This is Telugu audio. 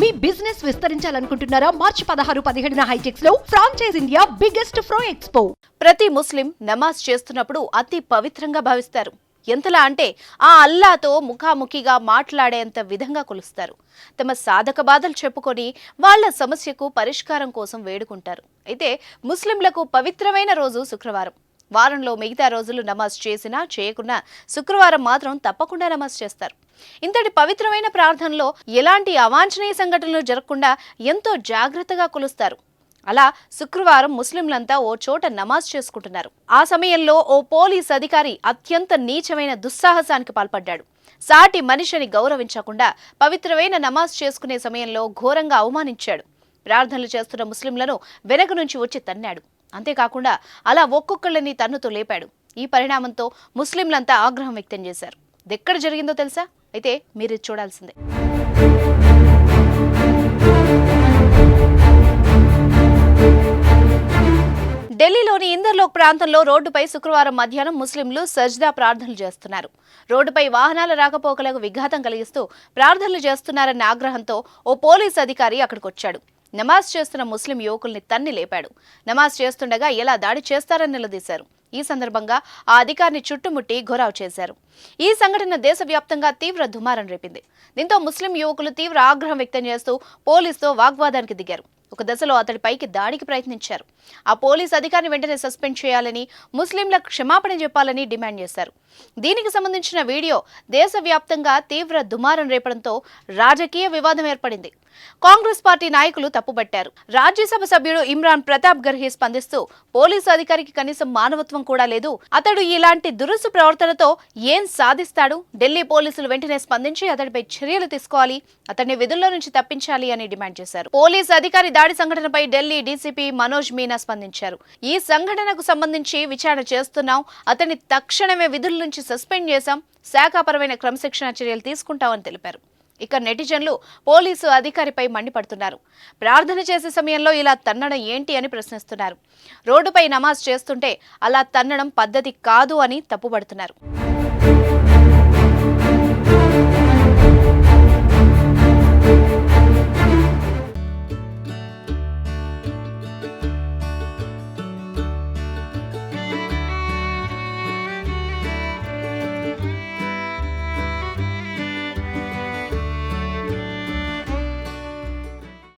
మీ బిజినెస్ విస్తరించాలనుకుంటున్నారా? మార్చి పదహారు పదిహేడున హైటెక్స్లో ఫ్రాంచైజ్ ఇండియా బిగ్గెస్ట్ ఫ్రో ఎక్స్పో ప్రతి ముస్లిం నమాజ్ చేస్తున్నప్పుడు అతి పవిత్రంగా భావిస్తారు. ఎంతలా అంటే ఆ అల్లాతో ముఖాముఖిగా మాట్లాడేంత విధంగా కొలుస్తారు. తమ సాధక బాధలు చెప్పుకొని వాళ్ళ సమస్యకు పరిష్కారం కోసం వేడుకుంటారు. అయితే ముస్లింలకు పవిత్రమైన రోజు శుక్రవారం. వారంలో మిగతా రోజులు నమాజ్ చేసినా చేయకున్నా శుక్రవారం మాత్రం తప్పకుండా నమాజ్ చేస్తారు. ఇంతటి పవిత్రమైన ప్రార్థనలో ఎలాంటి అవాంఛనీయ సంఘటనలు జరగకుండా ఎంతో జాగ్రత్తగా కొలుస్తారు. అలా శుక్రవారం ముస్లింలంతా ఓ చోట నమాజ్ చేసుకుంటున్నారు. ఆ సమయంలో ఓ పోలీస్ అధికారి అత్యంత నీచమైన దుస్సాహసానికి పాల్పడ్డాడు. సాటి మనిషిని గౌరవించకుండా పవిత్రమైన నమాజ్ చేసుకునే సమయంలో ఘోరంగా అవమానించాడు. ప్రార్థనలు చేస్తున్న ముస్లింలను వెనక నుంచి వచ్చి తన్నాడు. అంతేకాకుండా అలా ఒక్కొక్కళ్ళని తన్నుతో లేపాడు. ఈ పరిణామంతో ముస్లింలంతా ఆగ్రహం వ్యక్తం చేశారు. ఎక్కడ జరిగిందో తెలుసా? అయితే మీరు చూడాల్సిందే. ఢిల్లీలోని ఇందర్లోక్ ప్రాంతంలో రోడ్డుపై శుక్రవారం మధ్యాహ్నం ముస్లింలు సజ్దా ప్రార్థనలు చేస్తున్నారు. రోడ్డుపై వాహనాల రాకపోకలకు విఘాతం కలిగిస్తూ ప్రార్థనలు చేస్తున్నారన్న ఆగ్రహంతో ఓ పోలీస్ అధికారి అక్కడికి వచ్చాడు నమాజ్ చేస్తున్న ముస్లిం యువకుల్ని తన్ని లేపాడు. నమాజ్ చేస్తుండగా ఎలా దాడి చేస్తారని నిలదీశారు. ఈ సందర్భంగా ఆ అధికారిని చుట్టుముట్టి ఘోరావు చేశారు. ఈ సంఘటన దేశవ్యాప్తంగా తీవ్ర దుమారం రేపింది. దీంతో ముస్లిం యువకులు తీవ్ర ఆగ్రహం వ్యక్తం చేస్తూ పోలీసుతో వాగ్వాదానికి దిగారు. ఒక దశలో అతడిపైకి దాడికి ప్రయత్నించారు. ఆ పోలీస్ అధికారిని వెంటనే సస్పెండ్ చేయాలని ముస్లింలకు క్షమాపణ చెప్పాలని డిమాండ్ చేశారు. దీనికి సంబంధించిన వీడియో దేశవ్యాప్తంగా తీవ్ర దుమారం రేపడంతో రాజకీయ వివాదం ఏర్పడింది. కాంగ్రెస్ పార్టీ నాయకులు తప్పుబట్టారు. రాజ్యసభ సభ్యుడు ఇమ్రాన్ ప్రతాప్ గర్హి స్పందిస్తూ పోలీసు అధికారికి కనీసం మానవత్వం కూడా లేదు. అతడు ఇలాంటి దురుసు ప్రవర్తనతో ఏం సాధిస్తాడు? ఢిల్లీ పోలీసులు వెంటనే స్పందించి అతడిపై చర్యలు తీసుకోవాలి అతన్ని విధుల్లో నుంచి తప్పించాలి అని డిమాండ్ చేశారు. పోలీసు అధికారి దాడి సంఘటనపై ఢిల్లీ డీసీపీ మనోజ్ మీనా స్పందించారు. ఈ సంఘటనకు సంబంధించి విచారణ చేస్తున్నాం. అతన్ని తక్షణమే విధుల నుంచి సస్పెండ్ చేశాం. శాఖాపరమైన క్రమశిక్షణ చర్యలు తీసుకుంటామని తెలిపారు. ఇక నెటిజన్లు పోలీసు అధికారిపై మండిపడుతున్నారు. ప్రార్థన చేసే సమయంలో ఇలా తన్నడం ఏంటి అని ప్రశ్నిస్తున్నారు. రోడ్డుపై నమాజ్ చేస్తుంటే అలా తన్నడం పద్ధతి కాదు అని తప్పుపడుతున్నారు